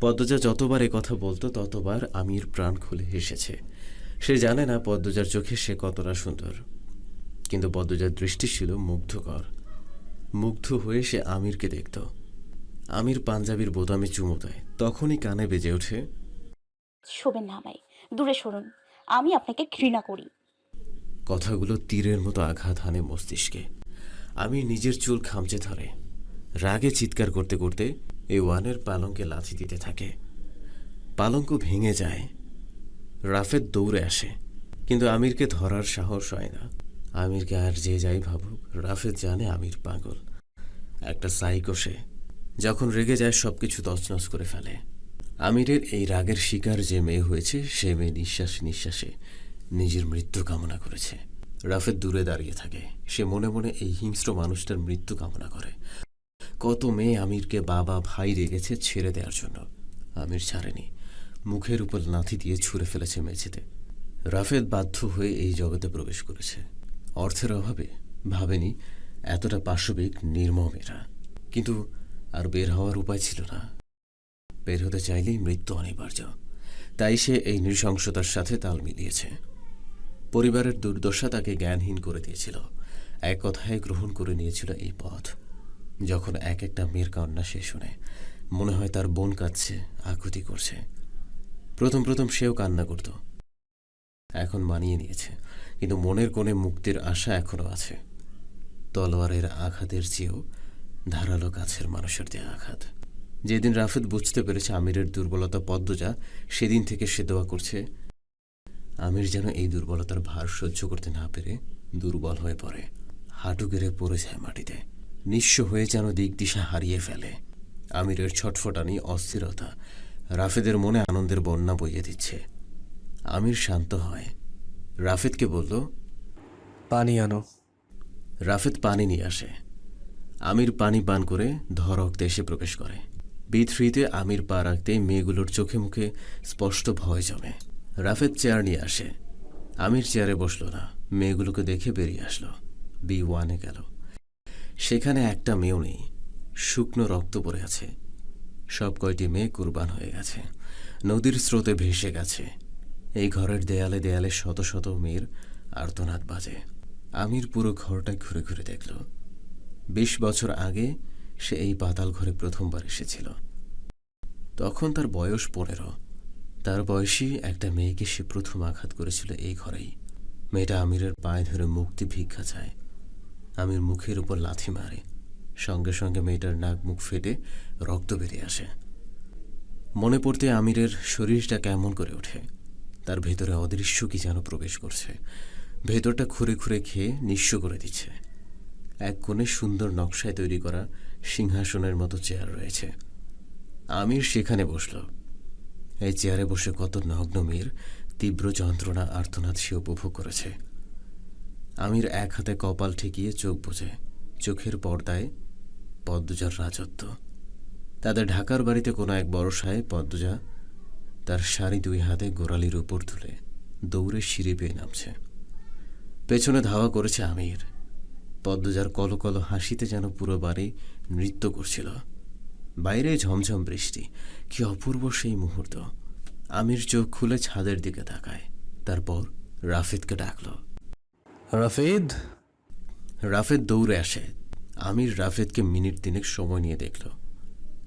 পদ্মজা যতবার এ কথা বলতো ততবার আমির প্রাণ খুলে হেসেছে। সে জানে না পদ্মজার চোখে সে কতটা সুন্দর। কিন্তু পদ্মজার দৃষ্টি ছিল মুগ্ধকর। মুগ্ধ হয়ে সে আমিরকে দেখত। আমির পাঞ্জাবির বোতামে চুমো দেয়। তখনই কানে বেজে ওঠে শোবেন না আমায় দূরে সরুন। আমি আপনাকে ঘৃণা করি। কথাগুলো তীরের মতো আঘাত হানে মস্তিষ্কে। আমি নিজের চুল খামচে ধরে। রাগে চিৎকার করতে করতে এই ওয়ানের পালঙ্কে লাথি দিতে থাকে। পালঙ্ক ভেঙে যায়। রাফেদ দৌড়ে আসে। কিন্তু আমিরকে ধরার সাহস হয় না। আমিরকে আর যে যাই ভাবুক, রাফেদ জানে আমির পাগল। একটা সাইকো সে, যখন রেগে যায় সবকিছু তছনছ করে ফেলে। আমিরের এই রাগের শিকার যে মেয়ে হয়েছে, সে মেয়ে নিঃশ্বাস নিঃশ্বাসে নিজের মৃত্যু কামনা করেছে। রাফেদ দূরে দাঁড়িয়ে থাকে। সে মনে মনে এই হিংস্র মানুষটার মৃত্যু কামনা করে। কত মেয়ে আমিরকে বাবা ভাই রেগেছে ছেড়ে দেওয়ার জন্য। আমির ছাড়েনি। মুখের উপর লাথি দিয়ে ছুঁড়ে ফেলেছে মেঝেতে। রাফেদ বাধ্য হয়ে এই জগতে প্রবেশ করেছে। অর্থের অভাবে ভাবেনি, এতটা পাশবিক, নির্মম এরা। কিন্তু আর বের হওয়ার উপায় ছিল না। বের হতে চাইলেই মৃত্যু অনিবার্য। তাই সে এই নৃশংসতার সাথে তাল মিলিয়েছে। পরিবারের দুর্দশা তাকে জ্ঞানহীন করে দিয়েছিল। এক কথায় গ্রহণ করে নিয়েছিল এই পথ। যখন এক একটা মেয়ের কান্না সে শুনে, মনে হয় তার বোন কাঁদছে, আকুতি করছে। প্রথম প্রথম সেও কান্না করত। এখন মানিয়ে নিয়েছে, কিন্তু মনের কোণে মুক্তির আশা এখনও আছে। তলোয়ারের আঘাতের চেয়েও ধারালো কাছের মানুষের দেয়া আঘাত। যেদিন রাফেদ বুঝতে পেরেছে আমিরের দুর্বলতা পদ্মজা, সেদিন থেকে সে দোয়া করছে, আমির যেন এই দুর্বলতার ভার সহ্য করতে না পেরে দুর্বল হয়ে পড়ে। হাঁটু গেড়ে পড়ে যায় মাটিতে। নিঃস্ব হয়ে যেন দিক দিশা হারিয়ে ফেলে। আমিরের ছটফটানি অস্থিরতা রাফেদের মনে আনন্দের বন্যা বইয়ে দিচ্ছে। আমির শান্ত হয়। রাফেদকে বলল পানি আনো। রাফেদ পানি নিয়ে আসে। আমির পানি পান করে ধরক দেশে প্রবেশ করে। বিথ্রিতে আমির পা রাখতেই মেয়েগুলোর চোখে মুখে স্পষ্ট ভয় জমে। রাফেদ চেয়ার নিয়ে আসে। আমির চেয়ারে বসল না। মেয়েগুলোকে দেখে বেরিয়ে আসলো। বি ওয়ানে গেল। সেখানে একটা মেয়েও নেই। শুকনো রক্ত পড়ে আছে। সব কয়টি মেয়ে কুরবান হয়ে গেছে। নদীর স্রোতে ভেসে গেছে। এই ঘরের দেয়ালে দেয়ালে শত শত মেয়ের আর্তনাদ বাজে। আমির পুরো ঘরটা ঘুরে ঘুরে দেখল। বিশ বছর আগে সে এই পাতাল ঘরে প্রথমবার এসেছিল। তখন তার বয়স পনেরো। তার বয়সী একটা মেয়েকে সে প্রথম আঘাত করেছিল এই ঘরেই। মেয়েটা আমিরের পায়ে ধরে মুক্তি ভিক্ষা চায়। আমির মুখের উপর লাথি মারে। সঙ্গে সঙ্গে মেয়েটার নাক মুখ ফেটে রক্ত বেরিয়ে আসে। মনে পড়তে আমিরের শরীরটা কেমন করে ওঠে। তার ভেতরে অদৃশ্য কি যেন প্রবেশ করছে। ভেতরটা খুঁড়ে খুঁড়ে খেয়ে নিঃস্ব করে দিচ্ছে। এক কোণে সুন্দর নকশায় তৈরি করা সিংহাসনের মতো চেয়ার রয়েছে। আমির সেখানে বসল। এই চেয়ারে বসে কত নগ্ন মেয়ের তীব্র যন্ত্রণা আর্তনাদ সে উপভোগ করেছে। আমির এক হাতে কপাল ঠেকিয়ে চোখ বোঝে। চোখের পর্দায় পদ্মজার রাজত্ব। তাদের ঢাকার বাড়িতে কোনো এক সাহেব পদ্মজা তার শাড়ি দুই হাতে গোড়ালির উপর তুলে দৌড়ে সিঁড়ি পেয়ে নামছে। পেছনে ধাওয়া করেছে আমির। পদ্মজার কলকল হাসিতে যেন পুরো বাড়ি নৃত্য করছিল। বাইরে ঝমঝম বৃষ্টি। কি অপূর্ব সেই মুহূর্ত। আমির চোখ খুলে ছাদের দিকে তাকায়। তারপর রাফিদকে ডাকল। রাফিদ? রাফেদ দৌড়ে আসে। আমির রাফেদকে মিনিট তিনেক সময় নিয়ে দেখল।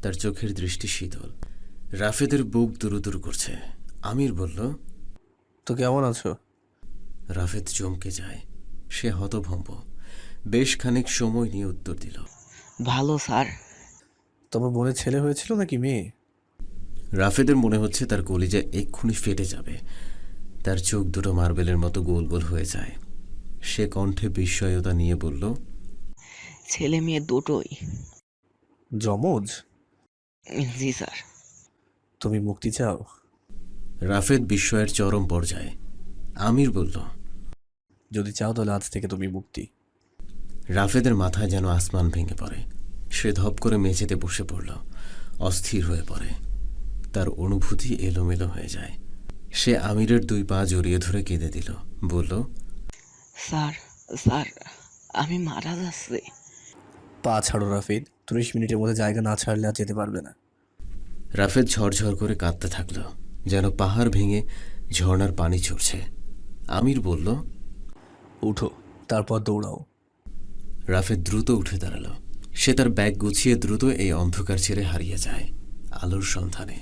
তার চোখের দৃষ্টি শীতল। রাফেদের বুক দুরুদুরু করছে। আমির বলল তো কেমন আছো? রাফেদ চমকে যায়। সে হতভম্ব। বেশ খানিক সময় নিয়ে উত্তর দিল ভালো স্যার। তোমার বোনের ছেলে হয়েছিল নাকি মেয়ে? রাফেদের মনে হচ্ছে তার কলিজা এক্ষুনি ফেটে যাবে। তার চোখ দুটো মার্বেলের মতো গোল গোল হয়ে যায়। সে কণ্ঠে বিস্ময়তা নিয়ে বলল ছেলে মেয়ে দুটোই। যমজ? জি স্যার। তুমি মুক্তি চাও? রাফেদ বিস্ময়ের চরম পর্যায়ে। আমির বলল যদি চাও তাহলে আজ থেকে তুমি মুক্তি। রাফেদের মাথায় যেন আসমান ভেঙে পড়ে। সে ধপ করে মেঝেতে বসে পড়ল অস্থির হয়ে পড়ে। তার অনুভূতি এলোমেলো হয়ে যায়। সে আমিরের দুই পা জড়িয়ে ধরে কেঁদে দিল বলল স্যার স্যার আমি মারা যাচ্ছি। পা ছাড়ো রাফিদ ত্রিশ মিনিটের মধ্যে জায়গা না ছাড়লে আর যেতে পারবে না। রাফেদ ঝরঝর করে কাঁদতে থাকল যেন পাহাড় ভেঙে ঝর্ণার পানি ছড়ছে আমির বলল উঠো তারপর দৌড়াও। রাফেদ দ্রুত উঠে দাঁড়াল। সে তার ব্যাগ গুছিয়ে দ্রুত এই অন্ধকার ছেড়ে হারিয়ে যায় আলোর সন্ধানে।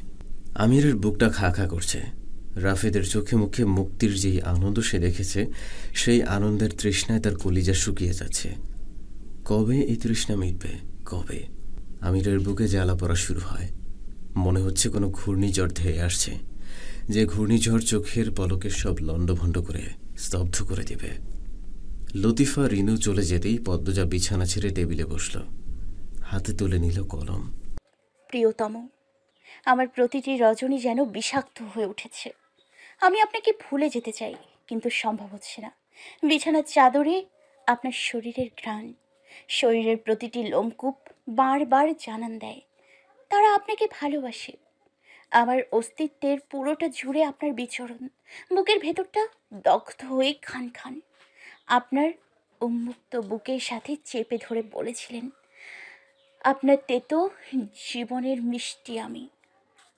আমিরের বুকটা খা খা করছে। রাফেদের চোখে মুখে মুক্তির যেই আনন্দ সে দেখেছে, সেই আনন্দের তৃষ্ণায় তার কলিজা শুকিয়ে যাচ্ছে। কবে এই তৃষ্ণা মিটবে? কবে? আমিরের বুকে জ্বালা পড়া শুরু হয়। মনে হচ্ছে কোনো ঘূর্ণিঝড় ধেয়ে আসছে। যে ঘূর্ণিঝড় চোখের পলকের সব লণ্ডভণ্ড করে স্তব্ধ করে দিবে। লতিফা রিনু চলে যেতেই পদ্মজা বিছানা ছেড়ে টেবিলে বসল। হাতে তুলে নিল কলম। প্রিয়তম, আমার প্রতিটি রজনী যেন বিষাক্ত হয়ে উঠেছে। আমি আপনাকে ভুলে যেতে চাই, কিন্তু সম্ভব হচ্ছে না। বিছানার চাদরে আপনার শরীরের ঘ্রাণ, শরীরের প্রতিটি লোমকূপ বারবার জানান দেয়। তারা আপনাকে ভালোবাসে। আমার অস্তিত্বের পুরোটা জুড়ে আপনার বিচরণ, বুকের ভেতরটা দগ্ধ হয়ে খান খান। আপনার উন্মুক্ত বুকের সাথে চেপে ধরে বলেছিলেন, আপনার তেতো জীবনের মিষ্টি আমি।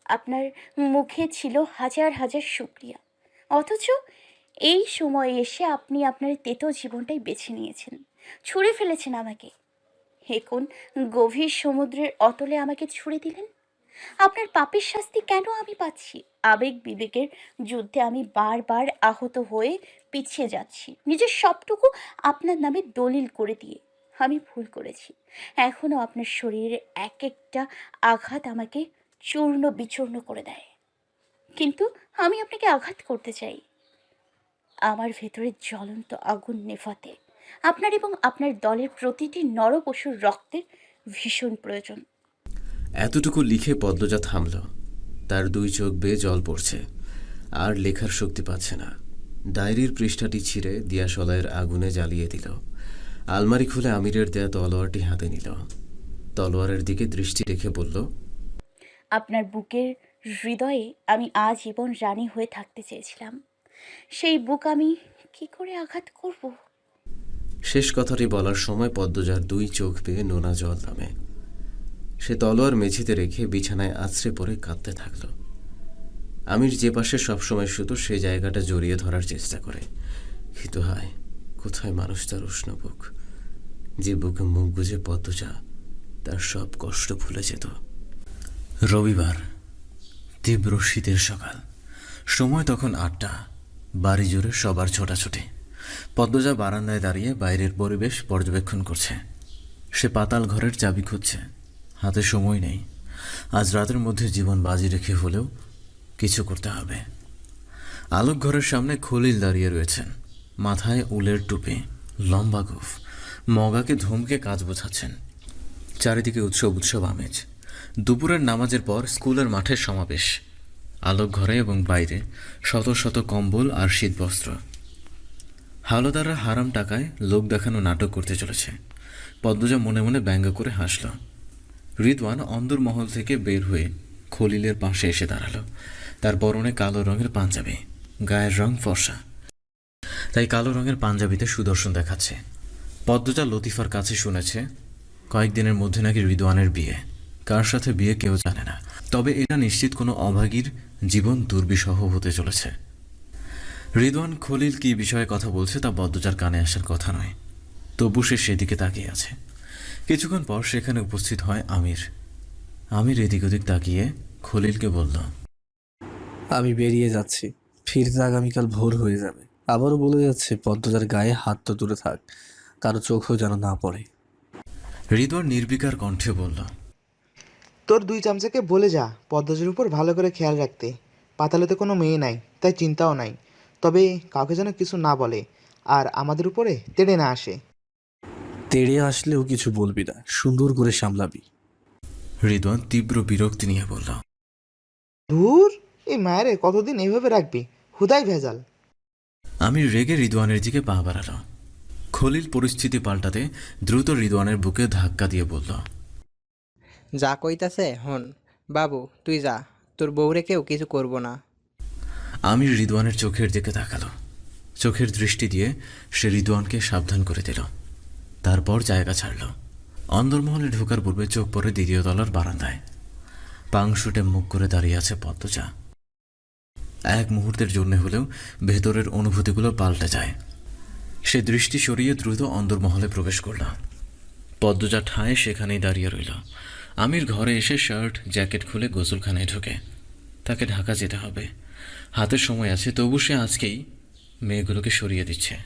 আপনার মুখে ছিল হাজার হাজার শুক্রিয়া। অথচ এই সময়ে এসে আপনি আপনার তেতো জীবনটাই বেছে নিয়েছেন। ছুঁড়ে ফেলেছেন আমাকে। হে কোন গভীর সমুদ্রের অতলে আমাকে ছুঁড়ে দিলেন? আপনার পাপের শাস্তি কেন আমি পাচ্ছি? আবেগ বিবেকের যুদ্ধে আমি বারবার আহত হয়ে পিছিয়ে যাচ্ছি। নিজের সবটুকু আপনার নামে দলিল করে দিয়ে আমি ভুল করেছি। এখনও আপনার শরীরের এক একটা আঘাত আমাকে চূর্ণ বিচূর্ণ করে দেয়। কিন্তু আমি আপনাকে আঘাত করতে চাই। আমার ভেতরে জ্বলন্ত আগুন নেফাতে আপনার এবং আপনার দলের প্রতিটি নরপশুর রক্তের ভীষণ প্রয়োজন। এতটুকু লিখে পদ্মজা থামল তার দুই চোখ বেয়ে জল পড়ছে। আর লেখার শক্তি পাচ্ছে না। ডায়েরির পৃষ্ঠাটি ছিঁড়ে দিয়াশলাইয়ের আগুনে জ্বালিয়ে দিল। আলমারি খুলে আমিরের দেয়া তলোয়ারটি হাতে নিল। তলোয়ারের দিকে দৃষ্টি রেখে বলল আপনার বুকের হৃদয়ে আমি আজীবন রানী হয়ে থাকতে চেয়েছিলাম। সেই বুক আমি কি করে আঘাত করব? শেষ কথাটি বলার সময় পদ্মজার দুই চোখ পেয়ে নোনা জল নামে। সে তলোয়ার মেঝেতে রেখে বিছানায় আছড়ে পড়ে কাঁদতে থাকল। আমির যে পাশে সবসময় শুধু সে জায়গাটা জড়িয়ে ধরার চেষ্টা করে। কিন্তু হায়, কোথায় মানুষ তার উষ্ণ বুক? যে বুকে মুখ গুজে পদ্মজা, তার সব কষ্ট ভুলে যেত। রবিবার, তীব্র শীতের সকাল। সময় তখন আটটা, বাড়ি জুড়ে সবার ছোটাছুটি। পদ্মজা বারান্দায় দাঁড়িয়ে বাইরের পরিবেশ পর্যবেক্ষণ করছে। সে পাতাল ঘরের চাবি খুঁজছে। হাতে সময় নেই। আজ রাতের মধ্যে জীবন বাজি রেখে হলেও কিছু করতে হবে। আলোক ঘরের সামনে খলিল দাঁড়িয়ে রয়েছেন। মাথায় উলের টুপি, লম্বা গোফ। মগাকে ধমকে কাজ বোঝাচ্ছেন। চারিদিকে উৎসব উৎসব আমেজ। দুপুরের নামাজের পর স্কুলের মাঠের সমাবেশ। আলোক ঘরে এবং বাইরে শত শত কম্বল আর শীতবস্ত্র। হাওলাদাররা হারাম টাকায় লোক দেখানো নাটক করতে চলেছে। পদ্মজা মনে মনে ব্যঙ্গ করে হাসল। রিদওয়ান অন্দরমহল থেকে বের হয়ে খলিলের পাশে এসে দাঁড়াল। তার পরনে কালো রঙের পাঞ্জাবি, গায়ের রং ফর্সা। তাই কালো রঙের পাঞ্জাবিতে সুদর্শন দেখাচ্ছে। পদ্মজা লতিফার কাছে শুনেছে, কয়েকদিনের মধ্যে নাকি রিদওয়ানের বিয়ে। কার সাথে বিয়ে কেউ জানে না। তবে এটা নিশ্চিত কোনো অভাগীর জীবন দুর্বিষহ হতে চলেছে। রিদওয়ান খলিল কি বিষয়ে কথা বলছে তা বদ্দজার কানে আসার কথা নয়। তবু সে সেদিকে তাকিয়ে আছে। কিছুক্ষণ পর সেখানে উপস্থিত হয় আমির। আমির এদিক ওদিক তাকিয়ে খলিলকে বলল আমি বেরিয়ে যাচ্ছি। ফিরতে আগামীকাল ভোর হয়ে যাবে। আবারও বলে যাচ্ছে পদ্মজার গায়ে হাত তো দূরে থাক কারও চোখও যেন না পড়ে। হৃদয় নির্বিকার কণ্ঠে বলল তোর দুই চামচাকে বলে যা পদ্মজের উপর ভালো করে খেয়াল রাখতে। পাতালেতে কোনো মেয়ে নাই তাই চিন্তাও নাই। তবে কাউকে যেন কিছু না বলে আর আমাদের উপরে তেড়ে না আসে। তেড়ে আসলেও কিছু বলবি না সুন্দর করে সামলাবি। হৃদয় তীব্র বিরক্তি নিয়ে বলল ধুর এই মায়েরে কতদিন এইভাবে রাখবি? হুদাই ভেজাল। আমি রেগে রিদওয়ানের দিকে পা বাড়াল খলিল পরিস্থিতি পাল্টাতে দ্রুত রিদওয়ানের বুকে ধাক্কা দিয়ে বলল যা কইতাছে, হন। বাবু, তুই যা। তোর বউরে কেউ কিছু করব না। আমি রিদওয়ানের চোখের দিকে তাকালো। চোখের দৃষ্টি দিয়ে সে রিদওয়ানকে সাবধান করে দিল। তারপর জায়গা ছাড়ল। অন্দরমহলে ঢোকার পূর্বে চোখ পড়ে দ্বিতীয় তলার বারান্দায়। পাংশুটে মুখ করে দাঁড়িয়ে আছে পদ্মজা এক মুহূর্তের জন্য হলেও ভেতরের অনুভূতিগুলো পাল্টে যায়। সে দৃষ্টি সরিয়ে দ্রুত অন্দরমহলে প্রবেশ করল। পদ্মজা ঠায় সেখানেই দাঁড়িয়ে রইল। আমির ঘরে এসে শার্ট, জ্যাকেট খুলে গোসলখানায় ঢোকে। তাকে ঢাকা যেতে হবে। হাতে সময় আছে, তবু সে আজকেই মেয়েগুলোকে সরিয়ে দিচ্ছে।